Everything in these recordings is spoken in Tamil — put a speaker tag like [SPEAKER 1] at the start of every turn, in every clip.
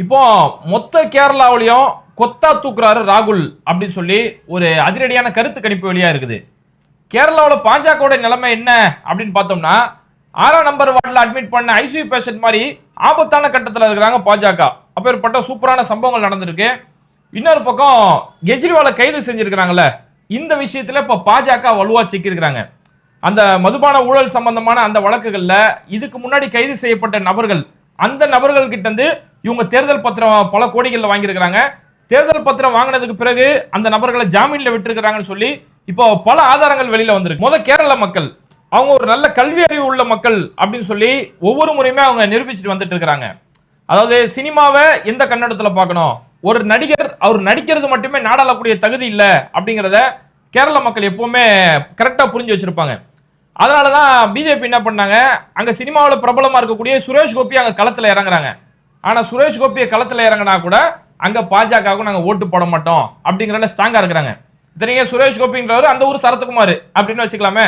[SPEAKER 1] இப்போ மொத்த கேரளாவிலையும் கொத்தா தூக்குறாரு ராகுல் அப்படின்னு சொல்லி ஒரு அதிரடியான கருத்து கணிப்பு வழியாக இருக்குது. கேரளாவில் பாஜகவோட நிலைமை என்ன அப்படின்னு பார்த்தோம்னா ஆறாம் நம்பர் வார்டில் அட்மிட் பண்ண ஐசியூ பேஷண்ட் மாதிரி ஆபத்தான கட்டத்தில் இருக்கிறாங்க பாஜக. அப்பேற்பட்ட சூப்பரான சம்பவங்கள் நடந்திருக்கு. இன்னொரு பக்கம் கெஜ்ரிவாலை கைது செஞ்சிருக்கிறாங்கல்ல இந்த விஷயத்தில் இப்போ பாஜக வலுவாக சிக்கியிருக்கிறாங்க. அந்த மதுபான ஊழல் சம்பந்தமான அந்த வழக்குகளில் இதுக்கு முன்னாடி கைது செய்யப்பட்ட நபர்கள் அந்த நபர்கள் கிட்ட இருந்து இவங்க தேர்தல் பத்திரம் பல கோடிகளில் வாங்கியிருக்கிறாங்க. தேர்தல் பத்திரம் வாங்கினதுக்கு பிறகு அந்த நபர்களை ஜாமீனில் விட்டுருக்கிறாங்கன்னு சொல்லி இப்போ பல ஆதாரங்கள் வெளியில் வந்திருக்கு. முதல் கேரள மக்கள் அவங்க ஒரு நல்ல கல்வி அறிவு உள்ள மக்கள் அப்படின்னு சொல்லி ஒவ்வொரு முறையுமே அவங்க நிரூபிச்சுட்டு வந்துட்டு இருக்கிறாங்க. அதாவது சினிமாவை எந்த கண்ணோட்டத்தில் பார்க்கணும்? ஒரு நடிகர் அவர் நடிக்கிறது மட்டுமே நாடாளக்கூடிய தகுதி இல்லை அப்படிங்கிறத கேரள மக்கள் எப்போவுமே கரெக்டாக புரிஞ்சு வச்சுருப்பாங்க. அதனால தான் பிஜேபி என்ன பண்ணாங்க? அங்கே சினிமாவில் பிரபலமாக இருக்கக்கூடிய சுரேஷ் கோபி அங்கே களத்தில் இறங்குறாங்க. ஆனால் சுரேஷ் கோபியை களத்தில் இறங்கினா கூட அங்கே பாஜகவுக்கு நாங்கள் ஓட்டு போட மாட்டோம் அப்படிங்கிறத ஸ்ட்ராங்காக இருக்கிறாங்க. இத்தனைங்க சுரேஷ் கோபின்றவர் அந்த ஊர் சரத்குமார் அப்படின்னு வச்சுக்கலாமே.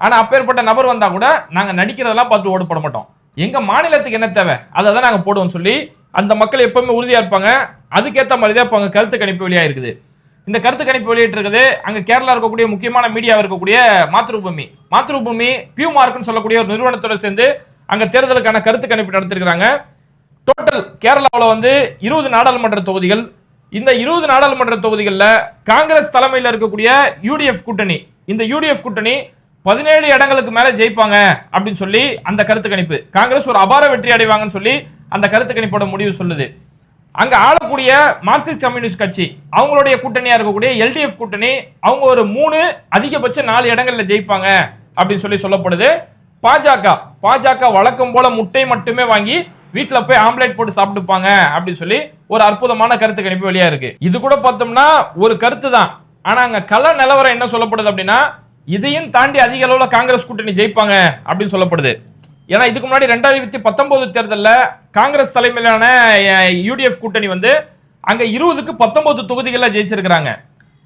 [SPEAKER 1] ஆனால் அப்பேற்பட்ட நபர் வந்தால் கூட நாங்கள் நடிக்கிறதெல்லாம் பார்த்து ஓட்டு போட மாட்டோம். எங்கள் மாநிலத்துக்கு என்ன தேவை? அதை தான் நாங்கள் போடுவோம் சொல்லி அந்த மக்கள் எப்பவுமே உறுதியாக இருப்பாங்க. அதுக்கேற்ற மாதிரி தான் இப்போ அங்கே கருத்து கணிப்பு வெளியாக இருக்குது. இந்த கருத்து கணிப்பு வெளியிட்டிருக்குது அங்கே கேரளா இருக்கக்கூடிய முக்கியமான மீடியாவில் இருக்கக்கூடிய மாத்ருபூமி. மாத்ருபூமி பியூ மார்க்னு சொல்லக்கூடிய ஒரு நிறுவனத்தோட சேர்ந்து அங்கே தேர்தலுக்கான கருத்து கணிப்பு நடத்திருக்கிறாங்க. டோட்டல் கேரளாவில் வந்து இருபது நாடாளுமன்ற தொகுதிகள். இந்த இருபது நாடாளுமன்ற தொகுதிகளில் காங்கிரஸ் தலைமையில் இருக்கக்கூடிய யூடிஎஃப் கூட்டணி. இந்த யூடிஎஃப் கூட்டணி பதினேழு இடங்களுக்கு மேலே ஜெயிப்பாங்க அப்படின்னு சொல்லி அந்த கருத்து கணிப்பு. காங்கிரஸ் ஒரு அபார வெற்றி அடைவாங்கன்னு சொல்லி அந்த கருத்து கணிப்போட முடிவு சொல்லுது. அங்கே ஆளக்கூடிய மார்க்சிஸ்ட் கம்யூனிஸ்ட் கட்சி அவங்களுடைய கூட்டணியாக இருக்கக்கூடிய எல்டிஎஃப் கூட்டணி அவங்க ஒரு மூணு அதிகபட்சம் நாலு இடங்களில் ஜெயிப்பாங்க அப்படின்னு சொல்லி சொல்லப்படுது. பாஜக பாஜக வழக்கம் போல முட்டை மட்டுமே வாங்கி வீட்டில் போய் ஆம்லேட் போட்டு சாப்பிட்டுப்பாங்க அப்படின்னு சொல்லி ஒரு அற்புதமான கருத்து கணிப்பு வெளியாக இருக்கு. இது கூட பார்த்தோம்னா ஒரு கருத்து தான். ஆனால் அங்கே கள நிலவரம் என்ன சொல்லப்படுது அப்படின்னா இதையும் தாண்டி அதிக அளவில் காங்கிரஸ் கூட்டணி ஜெயிப்பாங்க அப்படின்னு சொல்லப்படுது. ஏன்னா இதுக்கு முன்னாடி ரெண்டாயிரத்தி பத்தொன்பது தேர்தலில் காங்கிரஸ் தலைமையிலான யூடிஎஃப் கூட்டணி வந்து அங்கே இருபதுக்கு பத்தொன்பது தொகுதிகளில் ஜெயிச்சிருக்கிறாங்க.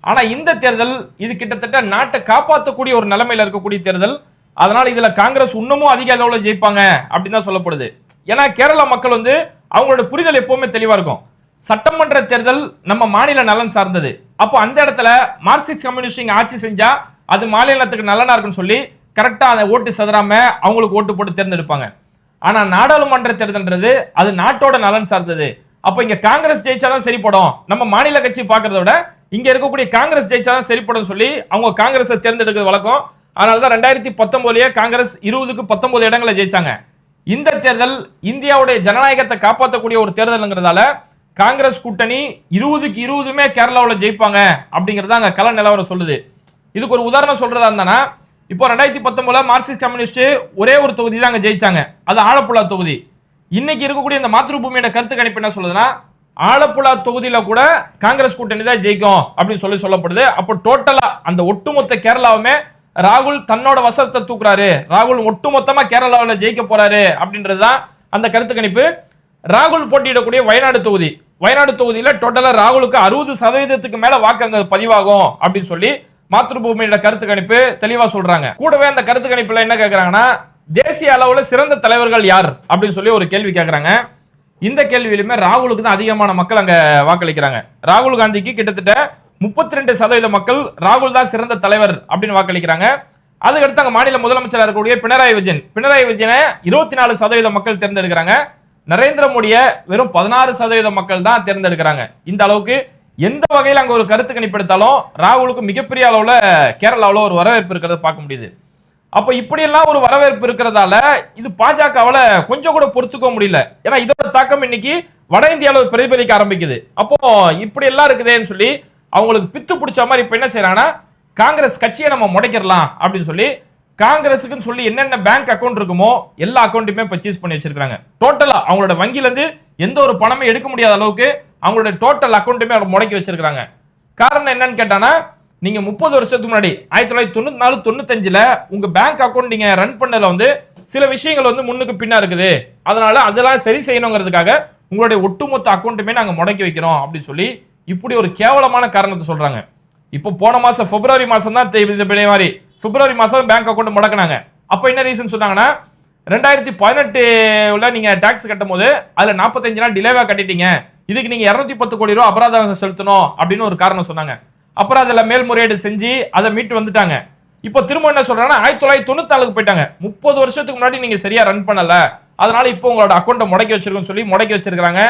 [SPEAKER 1] ஆனால் இந்த தேர்தல் இது கிட்டத்தட்ட நாட்டை காப்பாற்றக்கூடிய ஒரு நிலைமையில் இருக்கக்கூடிய தேர்தல். அதனால் இதில் காங்கிரஸ் இன்னமும் அதிக அளவில் ஜெயிப்பாங்க அப்படின்னு தான் சொல்லப்படுது. ஏன்னா கேரள மக்கள் வந்து அவங்களோட புரிதல் எப்பவுமே தெளிவாக இருக்கும். சட்டமன்ற தேர்தல் நம்ம மாநில நலன் சார்ந்தது. அப்போ அந்த இடத்துல மார்க்சிஸ்ட் கம்யூனிஸ்ட் இங்க ஆட்சி செஞ்சா அது மாநிலத்துக்கு நல்லனா இருக்குன்னு சொல்லி கரெக்டாக அதை ஓட்டு சதுராம அவங்களுக்கு ஓட்டு போட்டு தேர்ந்தெடுப்பாங்க. ஆனால் நாடாளுமன்ற தேர்தல்ன்றது அது நாட்டோட நலன் சார்ந்தது. அப்போ இங்கே காங்கிரஸ் ஜெயிச்சாதான் சரிப்படும். நம்ம மாநில கட்சி பார்க்கறத விட இங்கே இருக்கக்கூடிய காங்கிரஸ் ஜெயிச்சாதான் சரிப்படும் சொல்லி அவங்க காங்கிரஸை தேர்ந்தெடுக்கிறது வழக்கம். அதனால தான் ரெண்டாயிரத்தி பத்தொன்பதுலயே காங்கிரஸ் இருபதுக்கு பத்தொன்பது இடங்களை ஜெயிச்சாங்க. இந்த தேர்தல் இந்தியாவுடைய ஜனநாயகத்தை காப்பாற்றக்கூடிய ஒரு தேர்தலுங்கிறதால காங்கிரஸ் கூட்டணி இருபதுக்கு இருபதுமே கேரளாவில் ஜெயிப்பாங்க அப்படிங்கிறது அங்கே கள நிலவரம் சொல்லுது. இதுக்கு ஒரு உதாரணம் சொல்றதா இருந்தானா இப்போ ரெண்டாயிரத்தி பத்தொன்பதுல மார்க்சிஸ்ட் கம்யூனிஸ்ட் ஒரே ஒரு தொகுதி தான் அங்கே ஜெயிச்சாங்க. அது ஆலப்புழா தொகுதி. இன்னைக்கு இருக்கக்கூடிய இந்த மாத்ருபூமியோட கருத்து கணிப்பு என்ன சொல்லுதுன்னா ஆலப்புழா தொகுதியில் கூட காங்கிரஸ் கூட்டணி தான் ஜெயிக்கும் அப்படின்னு சொல்லி சொல்லப்படுது. அப்போ டோட்டலாக அந்த ஒட்டுமொத்த கேரளாவுமே ராகுல் தன்னோட வசத்தை தூக்குறாரு. ராகுல் ஒட்டுமொத்தமா கேரளாவில் ஜெயிக்க போறாரு அப்படின்றது தான் அந்த கருத்து கணிப்பு. ராகுல் போட்டியிடக்கூடிய வயநாடு தொகுதி. வயநாடு தொகுதியில் டோட்டலா ராகுலுக்கு அறுபது சதவீதத்துக்கு மேல வாக்கு அங்க பதிவாகும் அப்படின்னு சொல்லி மாத்ருபூமியோட கருத்து கணிப்பு தெளிவா சொல்றாங்க. கூடவே அந்த கருத்து கணிப்புல என்ன கேட்கறாங்கன்னா தேசிய அளவுல சிறந்த தலைவர்கள் யார்? அப்படின்னு சொல்லி ஒரு கேள்வி கேட்குறாங்க இந்த கேள்வியிலுமே ராகுலுக்கு தான் அதிகமான மக்கள் அங்க வாக்களிக்கிறாங்க. ராகுல் காந்திக்கு கிட்டத்தட்ட முப்பத்தி ரெண்டு சதவீத மக்கள் ராகுல் தான் சிறந்த தலைவர் அப்படின்னு வாக்களிக்கிறாங்க. அதுக்கடுத்து அங்க மாநில முதலமைச்சராக இருக்கக்கூடிய பினராயி விஜயன். பினராயி விஜயனை இருபத்தி நாலு சதவீத மக்கள் தேர்ந்தெடுக்கிறாங்க. நரேந்திர மோடியை வெறும் பதினாறு சதவீத மக்கள் தான் தேர்ந்தெடுக்கிறாங்க. இந்த அளவுக்கு எந்த வகையில் அங்கே ஒரு கருத்து கணிப்பெடுத்தாலும் ராகுலுக்கு மிகப்பெரிய அளவுல கேரளாவில் ஒரு வரவேற்பு இருக்கிறத பார்க்க முடியுது. அப்போ இப்படியெல்லாம் ஒரு வரவேற்பு இருக்கிறதால இது பாஜகவால கொஞ்சம் கூட பொறுத்துக்க முடியல. ஏன்னா இதோட தாக்கம் இன்னைக்கு வட இந்தியாவில் பிரதிபலிக்க ஆரம்பிக்குது. அப்போ இப்படி எல்லாம் இருக்குதேன்னு சொல்லி அவங்களுக்கு பித்து பிடிச்ச மாதிரி இப்போ என்ன செய்யறாங்கன்னா காங்கிரஸ் கட்சியை நம்ம முடைக்கிறலாம் அப்படின்னு சொல்லி காங்கிரஸுக்குன்னு சொல்லி என்னென்ன பேங்க் அக்கௌண்ட் இருக்குமோ எல்லா அக்கௌண்ட்டுமே பர்ச்சேஸ் பண்ணி வச்சிருக்காங்க டோட்டலாக அவங்களோட வங்கியிலேருந்து எந்த ஒரு பணமே எடுக்க முடியாத அளவுக்கு அவங்களுடைய டோட்டல் அக்கௌண்ட்டுமே அவங்க முடக்கி வச்சிருக்காங்க காரணம் என்னன்னு கேட்டானா நீங்க முப்பது வருஷத்துக்கு முன்னாடி ஆயிரத்தி தொள்ளாயிரத்தி தொண்ணூத்தி நாலு தொண்ணூத்தஞ்சுல உங்க பேங்க் அக்கௌண்ட் நீங்க ரன் பண்ணதில் வந்து சில விஷயங்கள் வந்து முன்னுக்கு பின்னா இருக்குது. அதனால அதெல்லாம் சரி செய்யணுங்கிறதுக்காக உங்களுடைய ஒட்டுமொத்த அக்கௌண்ட்டுமே நாங்க முடக்கி வைக்கிறோம் அப்படின்னு சொல்லி இப்படி ஒரு கேவலமான காரணத்தை சொல்றாங்க. இப்போ போன மாசம் பிப்ரவரி மாசம் தான் இந்த இது மாதிரி பிப்ரவரி மாசம் பேங்க் அக்கௌண்ட் முடக்குனாங்க. அப்ப என்ன ரீசன் சொன்னாங்கன்னா ரெண்டாயிரத்தி பதினெட்டுல நீங்க டாக்ஸ் கட்டும் போது அதுல நாற்பத்தஞ்சு நாள் டிலேவா கட்டிட்டீங்க. இதுக்கு நீங்க இருநூத்தி பத்து கோடி ரூபா அபராதம் செலுத்தணும் அப்படின்னு ஒரு காரணம் சொன்னாங்க. அப்புறம் அதுல மேல்முறையீடு செஞ்சு அதை மீட்டு வந்துட்டாங்க. இப்போ திரும்ப என்ன சொல்றாங்கன்னா ஆயிரத்தி தொள்ளாயிரத்தி தொண்ணூத்தி நாலுக்கு போயிட்டாங்க. முப்பது வருஷத்துக்கு முன்னாடி நீங்க சரியா ரன் பண்ணல. அதனால இப்போ உங்களோட அக்கௌண்ட்டை முடக்கி வச்சிருக்கோம்னு சொல்லி முடக்கி வச்சிருக்காங்க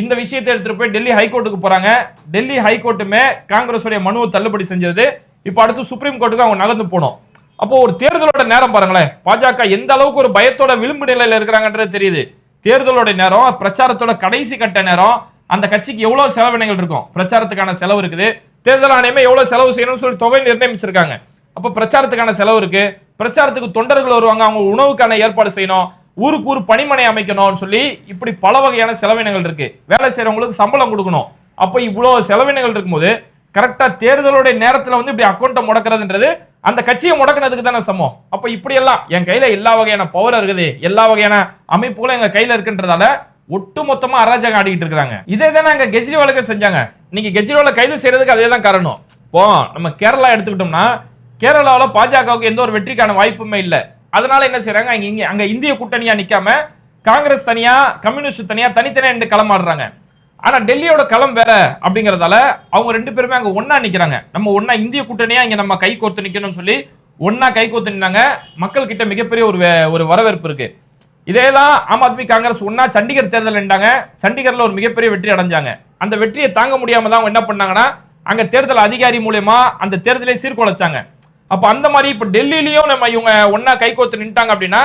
[SPEAKER 1] இந்த விஷயத்தை எடுத்துட்டு போய் டெல்லி ஹைகோர்ட்டுக்கு போறாங்க. டெல்லி ஹைகோர்ட்டுமே காங்கிரஸுடைய மனுவை தள்ளுபடி செஞ்சது. இப்போ அடுத்து சுப்ரீம் கோர்ட்டுக்கு அவங்க நகர்ந்து போனோம். அப்போ ஒரு தேர்தலோட நேரம் பாருங்களேன். பாஜக எந்த அளவுக்கு ஒரு பயத்தோட விளிம்பு நிலையில இருக்கிறாங்கன்றது தெரியுது. தேர்தலோட நேரம் பிரச்சாரத்தோட கடைசி கட்ட நேரம் அந்த கட்சிக்கு எவ்வளவு செலவினங்கள் இருக்கும்? பிரச்சாரத்துக்கான செலவு இருக்குது. தேர்தல் ஆணையமே எவ்வளவு செலவு செய்யணும்னு சொல்லி தொகை நிர்ணயிச்சிருக்காங்க. அப்ப பிரச்சாரத்துக்கான செலவு இருக்கு. பிரச்சாரத்துக்கு தொண்டர்கள் வருவாங்க. அவங்க உணவுக்கான ஏற்பாடு செய்யணும். ஊருக்கு ஊர் பணிமனை அமைக்கணும்னு சொல்லி இப்படி பல வகையான செலவினங்கள் இருக்கு. வேலை செய்யறவங்களுக்கு சம்பளம் கொடுக்கணும். அப்போ இவ்வளோ செலவினங்கள் இருக்கும்போது கரெக்டா தேர்தலுடைய நேரத்தில் வந்து இப்படி அக்கௌண்ட்டை முடக்கிறதுன்றது அந்த கட்சியை முடக்கினதுக்கு தானே சமம். அப்போ இப்படியெல்லாம் என் கையில எல்லா வகையான பவர் இருக்குது. எல்லா வகையான அமைப்புகளும் எங்க கையில இருக்குன்றதால ஒட்டு மொத்தமா அராஜகம் ஆடிக்கிட்டு இருக்காங்க இதே தானே நாங்கள் கெஜ்ரிவாலுக்கு செஞ்சாங்க. நீங்க கெஜ்ரிவாலை கைது செய்யறதுக்கு அதே தான் காரணம். இப்போ நம்ம கேரளா எடுத்துக்கிட்டோம்னா கேரளாவில் பாஜகவுக்கு எந்த ஒரு வெற்றிக்கான வாய்ப்புமே இல்லை. அதனால என்ன செய்யறாங்க அங்க இங்க அங்க இந்திய கூட்டணியா நிக்காம காங்கிரஸ் தனியா கம்யூனிஸ்ட் தனியா தனித்தனியா ரெண்டு களமாடுறாங்க. ஆனா டெல்லியோட களம் வேற அப்படிங்கறதால அவங்க ரெண்டு பேருமே அங்க ஒன்னா நிக்கிறாங்க. நம்ம ஒன்னா இந்திய கூட்டணியா இங்க நம்ம கை கோர்த்து நிக்கணும்னு சொல்லி ஒன்னா கை கோர்த்து நின்னாங்க. மக்கள் கிட்ட மிகப்பெரிய ஒரு ஒரு வரவேற்பு இருக்கு. இதே தான் ஆம் ஆத்மி காங்கிரஸ் ஒன்னா சண்டிகர் தேர்தல் நின்றாங்க. சண்டிகர்ல ஒரு மிகப்பெரிய வெற்றி அடைஞ்சாங்க. அந்த வெற்றியை தாங்க முடியாம தான் அவங்க என்ன பண்ணாங்கன்னா அங்க தேர்தல் அதிகாரி மூலயமா அந்த தேர்தலை சீர்குலைச்சாங்க. அப்போ அந்த மாதிரி இப்போ டெல்லியிலையும் நம்ம இவங்க ஒன்றா கை கோர்த்து நின்ட்டாங்க அப்படின்னா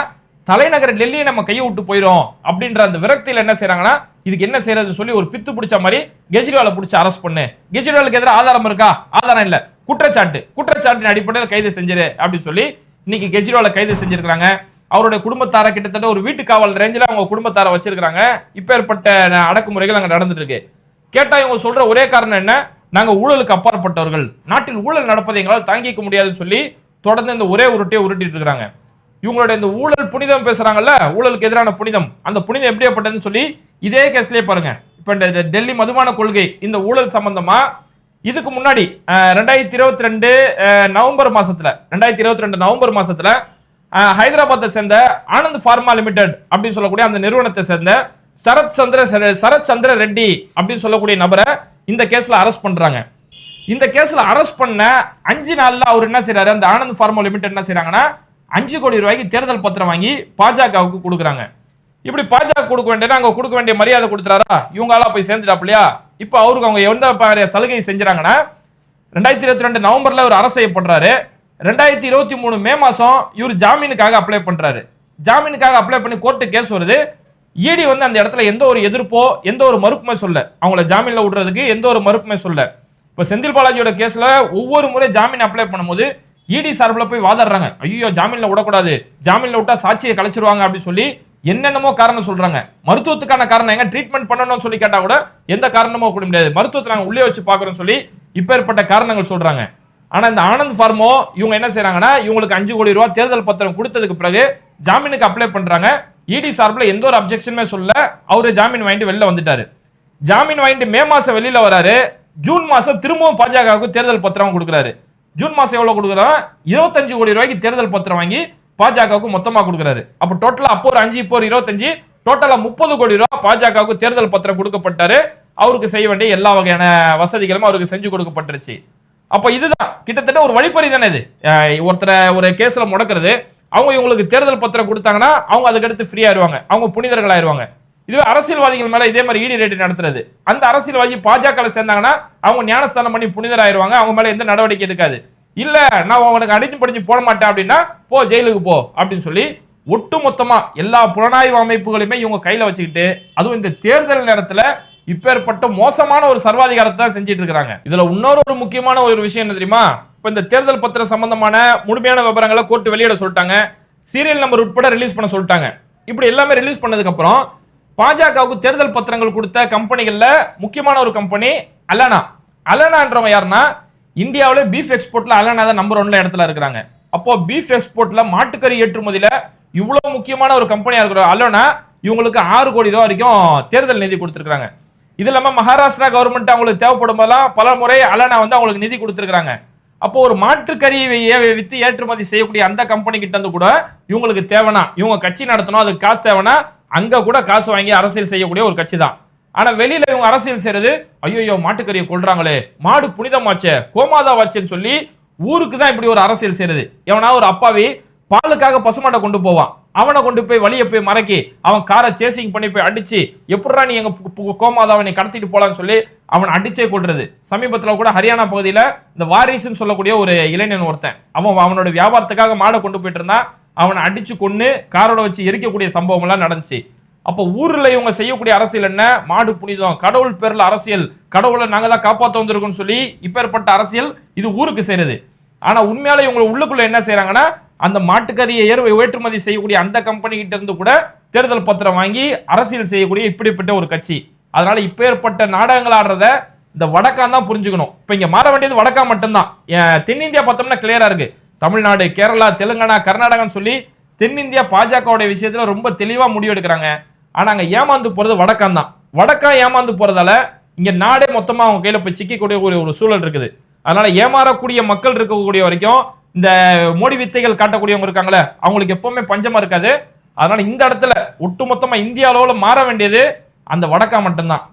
[SPEAKER 1] தலைநகர் டெல்லியை நம்ம கையை விட்டு போயிடும் அப்படின்ற அந்த விரக்தியில் என்ன செய்கிறாங்கன்னா இதுக்கு என்ன செய்யறதுன்னு சொல்லி ஒரு பித்து பிடிச்ச மாதிரி கெஜ்ரிவாலை பிடிச்சி அரெஸ்ட் பண்ணு. கெஜ்ரிவாலுக்கு எதிராக ஆதாரம் இருக்கா? ஆதாரம் இல்லை. குற்றச்சாட்டு. குற்றச்சாட்டின் அடிப்படையில் கைது செஞ்சிரு அப்படின்னு சொல்லி இன்னைக்கு கெஜ்ரிவாலை கைது செஞ்சிருக்கிறாங்க. அவருடைய குடும்பத்தார கிட்டத்தட்ட ஒரு வீட்டு காவல் ரேஞ்சில் அவங்க குடும்பத்தார வச்சிருக்காங்க இப்பேற்பட்ட அடக்குமுறைகள் அங்கே நடந்துட்டு இருக்கு. கேட்டால் இவங்க சொல்ற ஒரே காரணம் என்ன? நாங்கள் ஊழலுக்கு அப்பாற்பட்டவர்கள். நாட்டில் ஊழல் நடப்பதை எங்களால் தாங்கிக்க முடியாதுன்னு சொல்லி தொடர்ந்து இந்த ஒரே உருட்டையை உருட்டிட்டு இருக்கிறாங்க இவங்களோட இந்த ஊழல் புனிதம் பேசுறாங்கல்ல ஊழலுக்கு எதிரான புனிதம். அந்த புனிதம் எப்படியாப்பட்டதுன்னு சொல்லி இதே கேஸ்லயே பாருங்க. இப்ப இந்த டெல்லி மதுமான கொள்கை இந்த ஊழல் சம்பந்தமா இதுக்கு முன்னாடி ரெண்டாயிரத்தி இருபத்தி ரெண்டு நவம்பர் மாசத்துல ரெண்டாயிரத்தி இருபத்தி ரெண்டு நவம்பர் மாசத்துல ஹைதராபாத்தை சேர்ந்த ஆனந்த் ஃபார்மா லிமிடெட் அப்படின்னு சொல்லக்கூடிய அந்த நிறுவனத்தை சேர்ந்த சரத் சந்திர சரத் சந்திர ரெட்டி அப்படின்னு சொல்லக்கூடிய நபரை இந்த கேஸில் அரெஸ்ட் பண்ணுறாங்க இந்த கேஸில் அரெஸ்ட் பண்ண அஞ்சு நாளில் அவர் என்ன செய்கிறாரு அந்த ஆனந்த் ஃபார்மா லிமிடெட் என்ன செய்கிறாங்கன்னா அஞ்சு கோடி ரூபாய்க்கு தேர்தல் பத்திரம் வாங்கி பாஜகவுக்கு கொடுக்குறாங்க. இப்படி பாஜக கொடுக்க வேண்டிய அங்கே கொடுக்க வேண்டிய மரியாதை கொடுத்துறாரா? இவங்களாம் போய் சேர்ந்துட்டாப்லையா இப்போ அவருக்கு அவங்க எந்த சலுகையை சலுகை செஞ்சுறாங்கன்னா ரெண்டாயிரத்தி இருபத்தி ரெண்டு நவம்பரில் அவர் அரசு செய்யப்படுறாரு. ரெண்டாயிரத்தி இருபத்தி மூணு மே மாதம் இவர் ஜாமீனுக்காக அப்ளை பண்ணுறாரு ஜாமீனுக்காக அப்ளை பண்ணி கோர்ட்டு கேஸ் வருது. இடி வந்து அந்த இடத்துல எந்த ஒரு எதிர்ப்போ எந்த ஒரு மறுப்புமே சொல்ல. அவங்கள ஜாமீனில் விடுறதுக்கு எந்த ஒரு மறுப்புமே சொல்ல. இப்போ செந்தில் பாலாஜியோட கேஸில் ஒவ்வொரு முறை ஜாமீன் அப்ளை பண்ணும்போது இடி சார்பில் போய் வாதாடுறாங்க. ஐயோ ஜாமீனில் விடக்கூடாது. ஜாமீனில் விட்டா சாட்சியை கலைச்சிருவாங்க அப்படின்னு சொல்லி என்னென்னமோ காரணம் சொல்றாங்க. மருத்துவத்துக்கான காரணம் எங்க? ட்ரீட்மெண்ட் பண்ணணும்னு சொல்லி கேட்டா கூட எந்த காரணமோ கூட முடியாது. மருத்துவத்தை நாங்கள் உள்ளே வச்சு பார்க்குறோம்னு சொல்லி இப்பேற்பட்ட காரணங்கள் சொல்றாங்க. ஆனா இந்த ஆனந்த் ஃபார்மோ இவங்க என்ன செய்கிறாங்கன்னா இவங்களுக்கு அஞ்சு கோடி ரூபாய் தேர்தல் பத்திரம் கொடுத்ததுக்கு பிறகு ஜாமீனுக்கு அப்ளை பண்றாங்க. இடி சார்பில் எந்த ஒரு அப்ஜெக்ஷனுமே சொல்ல அவர் ஜாமீன் வாங்கிட்டு வெளில வந்துட்டாரு. ஜாமீன் வாங்கிட்டு மே மாதம் வெளியில் வராரு. ஜூன் மாதம் திரும்பவும் பாஜகவுக்கு தேர்தல் பத்திரம் கொடுக்குறாரு. ஜூன் மாதம் எவ்வளோ கொடுக்குறோம்? இருபத்தஞ்சு கோடி ரூபாய்க்கு தேர்தல் பத்திரம் வாங்கி பாஜகவுக்கு மொத்தமாக கொடுக்குறாரு. அப்போ டோட்டலாக அப்போ ஒரு அஞ்சு இப்போ ஒரு இருபத்தஞ்சு. டோட்டலாக முப்பது கோடி ரூபா பாஜகவுக்கு தேர்தல் பத்திரம் கொடுக்கப்பட்டாரு. அவருக்கு செய்ய வேண்டிய எல்லா வகையான வசதிகளும் அவருக்கு செஞ்சு கொடுக்கப்பட்டுருச்சு. அப்போ இதுதான். கிட்டத்தட்ட ஒரு வழிப்பறி தானே இது. ஒருத்தரை ஒரு கேஸில் முடக்கிறது. அவங்க இவங்களுக்கு தேர்தல் பத்திரம் கொடுத்தாங்கன்னா அவங்க அதுக்கடுத்து ஃப்ரீ ஆயிருவாங்க. அவங்க புனிதர்களாயிருவாங்க. இதுவே அரசியல்வாதிகள் மேல இதே மாதிரி ஈடி ரேட்டு நடத்துறது. அந்த அரசியல்வாதி பாஜக சேர்ந்தாங்கன்னா அவங்க ஞானஸ்தானம் பண்ணி புனிதர் ஆயிருவாங்க அவங்க மேல எந்த நடவடிக்கை எடுக்காது. இல்ல நான் உனக்கு அடிச்சு படிச்சு போட மாட்டேன் அப்படின்னா போ ஜெயிலுக்கு போ அப்படின்னு சொல்லி ஒட்டு மொத்தமா எல்லா புலனாய்வு அமைப்புகளையுமே இவங்க கையில வச்சுக்கிட்டு அதுவும் இந்த தேர்தல் நேரத்துல இப்பேற்பட்ட மோசமான ஒரு சர்வாதிகாரத்தை தான் செஞ்சிட்டு இருக்கிறாங்க. இதுல இன்னொரு ஒரு முக்கியமான ஒரு விஷயம் என்ன தெரியுமா? இப்போ இந்த தேர்தல் பத்திரம் சம்பந்தமான முழுமையான விவரங்களை கோர்ட் வெளியிட சொல்லிட்டாங்க. சீரியல் நம்பர் உட்பட ரிலீஸ் பண்ண சொல்லிட்டாங்க. இப்படி எல்லாமே ரிலீஸ் பண்ணதுக்கப்புறம் பாஜகவுக்கு தேர்தல் பத்திரங்கள் கொடுத்த கம்பெனிகளில் முக்கியமான ஒரு கம்பெனி அலனா அலனான்றவன் யாருன்னா இந்தியாவில் பீஃப் எக்ஸ்போர்ட்ல அலனா தான் நம்பர் ஒன்ல இடத்துல இருக்கிறாங்க. அப்போ பீஃப் எக்ஸ்போர்ட்ல மாட்டுக்கறி ஏற்றுமதியில இவ்வளவு முக்கியமான ஒரு கம்பெனியா இருக்கிற அலனா இவங்களுக்கு ஆறு கோடி ரூபா வரைக்கும் தேர்தல் நிதி கொடுத்துருக்காங்க இது இல்லாமல் மகாராஷ்டிரா கவர்மெண்ட் அவங்களுக்கு தேவைப்படும் போதெல்லாம் பல முறை அலனா வந்து அவங்களுக்கு நிதி கொடுத்துருக்காங்க அப்போ ஒரு மாட்டுக்கறி வே- வித்து ஏற்றுமதி செய்யக்கூடிய அந்த கம்பெனி கிட்ட இருந்து கூட இவங்களுக்கு தேவைனா இவங்க கட்சி நடத்தணும் அதுக்கு காசு தேவைனா அங்க கூட காசு வாங்கி அரசியல் செய்யக்கூடிய ஒரு கட்சி தான். ஆனா வெளியில இவங்க அரசியல் செய்யறது ஐயோ மாட்டுக்கறியை கொள்றாங்களே மாடு புனிதமாச்சே கோமாதாவாச்சேன்னு சொல்லி ஊருக்கு தான் இப்படி ஒரு அரசியல் செய்யறது. எவனா ஒரு அப்பாவி பாலுக்காக பசுமாட்டை கொண்டு போவான். அவனை கொண்டு போய் வழியை போய் மறக்கி அவன் காரை சேசிங் பண்ணி போய் அடிச்சு எப்படா நீ எங்க பு- பு- கோமாதாவை நீ கடத்திட்டு போலான்னு சொல்லி அவன் அடிச்சே கொள்றது சமீபத்தில் கூட ஹரியானா பகுதியில் இந்த வாரிசுன்னு சொல்லக்கூடிய ஒரு இளைஞன் ஒருத்தன் அவன் அவனோட வியாபாரத்துக்காக மாடை கொண்டு போயிட்டு இருந்தான். அவனை அடிச்சு கொண்டு காரோட வச்சு எரிக்கக்கூடிய சம்பவம் எல்லாம் நடந்துச்சு. அப்போ ஊர்ல இவங்க செய்யக்கூடிய அரசியல் என்ன? மாடு புனிதம். கடவுள் பேர்ல அரசியல். கடவுளை நாங்க தான் காப்பாற்ற வந்திருக்கோம்னு சொல்லி இப்பேற்பட்ட அரசியல் இது ஊருக்கு செய்யறது ஆனா உண்மையால இவங்க உள்ளுக்குள்ள என்ன செய்கிறாங்கன்னா அந்த மாட்டுக்கறியை ஏறு ஏற்றுமதி செய்யக்கூடிய அந்த கம்பெனிகிட்ட இருந்து கூட தேர்தல் பத்திரம் வாங்கி அரசியல் செய்யக்கூடிய இப்படிப்பட்ட ஒரு கட்சி. அதனால இப்பேற்பட்ட நாடகங்கள் ஆடுறத இந்த வடக்கான் தான் புரிஞ்சுக்கணும். இப்ப இங்க மாற வேண்டியது வடக்கா மட்டும்தான். தென்னிந்தியா பார்த்தோம்னா கிளியரா இருக்கு. தமிழ்நாடு கேரளா தெலுங்கானா கர்நாடகான்னு சொல்லி தென்னிந்தியா பாஜகவுடைய விஷயத்துல ரொம்ப தெளிவா முடிவு எடுக்கிறாங்க. ஆனா அங்க ஏமாந்து போறது வடக்கான் தான். வடக்கா ஏமாந்து போறதால இங்க நாடே மொத்தமா அவங்க கையில போய் சிக்கக்கூடிய ஒரு ஒரு சூழல் இருக்குது. அதனால ஏமாறக்கூடிய மக்கள் இருக்கக்கூடிய வரைக்கும் இந்த மோடி வித்தைகள் காட்டக்கூடியவங்க இருக்காங்களே அவங்களுக்கு எப்பவுமே பஞ்சமா இருக்காது. அதனால இந்த இடத்துல ஒட்டுமொத்தமா இந்திய அளவுல மாற வேண்டியது அந்த வடக்கா மட்டும்தான்.